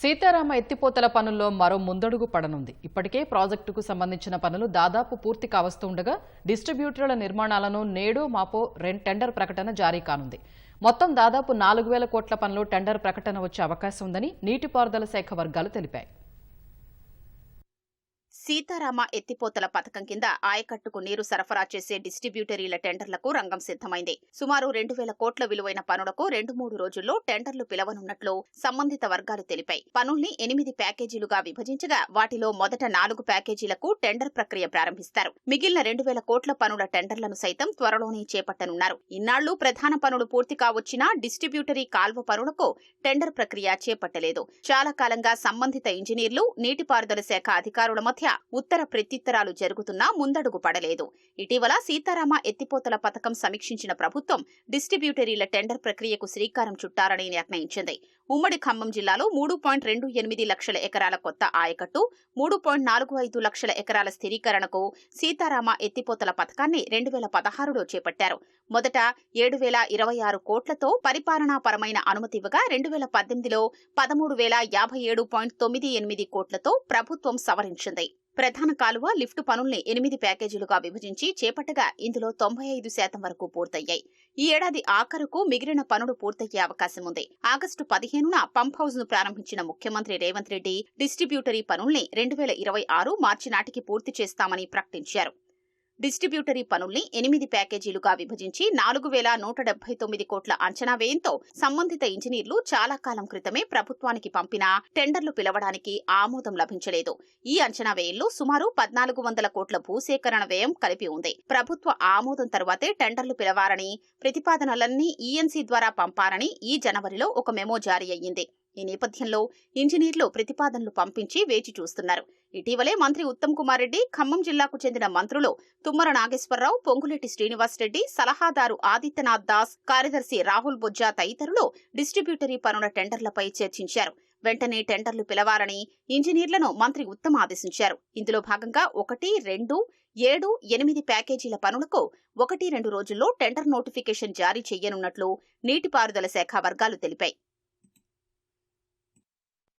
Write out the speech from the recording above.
సీతారామ ఎత్తిపోతల పనుల్లో మరో ముందడుగు పడనుంది. ఇప్పటికే ప్రాజెక్టుకు సంబంధించిన పనులు దాదాపు పూర్తి కావస్తుండగా డిస్ట్రిబ్యూటర్ల నిర్మాణాలను నేడు మాపో టెండర్ ప్రకటన జారీ కానుంది. మొత్తం దాదాపు నాలుగు వేల కోట్ల పనులు టెండర్ ప్రకటన వచ్చే అవకాశం ఉందని నీటిపారుదల శాఖ వర్గాలు తెలిపాయి. సీతారామ ఎత్తిపోతల పథకం కింద ఆయకట్టుకు నీరు సరఫరా చేసే డిస్ట్రిబ్యూటరీల టెండర్లకు రంగం సిద్దమైంది సుమారు రెండు వేల కోట్ల విలువైన పనులకు రెండు మూడు రోజుల్లో టెండర్లు పిలవనున్నట్లు సంబంధిత వర్గాలు తెలిపాయి. పనుల్ని ఎనిమిది ప్యాకేజీలుగా విభజించగా వాటిలో మొదట నాలుగు ప్యాకేజీలకు టెండర్ ప్రక్రియ ప్రారంభిస్తారు. మిగిలిన రెండు వేల కోట్ల పనుల టెండర్లను సైతం త్వరలోనే చేపట్టనున్నారు. ఇన్నాళ్ళు ప్రధాన పనులు పూర్తి కావచ్చినా డిస్ట్రిబ్యూటరీ కాల్వ పనులకు టెండర్ ప్రక్రియ చేపట్టలేదు. చాలా కాలంగా సంబంధిత ఇంజనీర్లు నీటిపారుదల శాఖ అధికారుల మధ్య ఉత్తర ప్రత్యుత్తరాలు జరుగుతున్నా ముందడుగు పడలేదు. ఇటీవల సీతారామ ఎత్తిపోతల పథకం సమీక్షించిన ప్రభుత్వం డిస్ట్రిబ్యూటరీల టెండర్ ప్రక్రియకు శ్రీకారం చుట్టారని నిర్ణయించింది. ఉమ్మడి ఖమ్మం జిల్లాలో మూడు పాయింట్ రెండు ఎనిమిది లక్షల ఎకరాల కొత్త ఆయకట్టు మూడు పాయింట్ నాలుగు ఐదు లక్షల ఎకరాల స్థిరీకరణకు సీతారామ ఎత్తిపోతల పథకాన్ని రెండు వేల పదహారులో చేపట్టారు. మొదట ఏడు వేల ఇరవై ఆరు కోట్లతో పరిపాలనాపరమైన అనుమతి ఇవ్వగా రెండు వేల పద్దెనిమిదిలో పదమూడు వేల యాభై ఏడు పాయింట్ తొమ్మిది ఎనిమిది కోట్లతో ప్రభుత్వం సవరించింది. ప్రధాన కాలువ లిఫ్ట్ పనుల్ని ఎనిమిది ప్యాకేజీలుగా విభజించి చేపట్టగా ఇందులో తొంభై ఐదు శాతం వరకు పూర్తయ్యాయి. ఈ ఏడాది ఆఖరుకు మిగిలిన పనులు పూర్తయ్యే అవకాశం ఉంది. ఆగస్టు పదిహేనున పంప్ హౌస్ను ప్రారంభించిన ముఖ్యమంత్రి రేవంత్ రెడ్డి డిస్ట్రిబ్యూటరీ పనుల్ని రెండు వేల ఇరవై ఆరు మార్చి నాటికి పూర్తి చేస్తామని ప్రకటించారు. డిస్ట్రిబ్యూటరీ పనుల్ని ఎనిమిది ప్యాకేజీలుగా విభజించి నాలుగు వేల నూట డెబ్బై తొమ్మిది కోట్ల అంచనా వ్యయంతో సంబంధిత ఇంజనీర్లు చాలా కాలం క్రితమే ప్రభుత్వానికి పంపిన టెండర్లు పిలవడానికి ఆమోదం లభించలేదు. ఈ అంచనా వ్యయంలో సుమారు పద్నాలుగు వందల కోట్ల భూసేకరణ వ్యయం కలిపి ఉంది. ప్రభుత్వ ఆమోదం తర్వాతే టెండర్లు పిలవాలని ప్రతిపాదనలన్నీ ఈఎన్సీ ద్వారా పంపారని ఈ జనవరిలో ఒక మెమో జారీ అయ్యింది. ఈ నేపథ్యంలో ఇంజనీర్లు ప్రతిపాదనలు పంపించి వేచి చూస్తున్నారు. ఇటీవలే మంత్రి ఉత్తమ్ కుమార్ రెడ్డి ఖమ్మం జిల్లాకు చెందిన మంత్రులు తుమ్మర నాగేశ్వరరావు పొంగులేటి శ్రీనివాస్ రెడ్డి సలహాదారు ఆదిత్యనాథ్ దాస్ కార్యదర్శి రాహుల్ బొజ్జా తదితరులు డిస్ట్రిబ్యూటరీ పనుల టెండర్లపై చర్చించారు. వెంటనే టెండర్లు పిలవాలని ఇంజనీర్లను మంత్రి ఉత్తమ్ ఆదేశించారు. ఇందులో భాగంగా ఒకటి రెండు ఏడు ఎనిమిది ప్యాకేజీల పనులకు ఒకటి రెండు రోజుల్లో టెండర్ నోటిఫికేషన్ జారీ చేయనున్నట్లు నీటిపారుదల శాఖ వర్గాలు తెలిపాయి.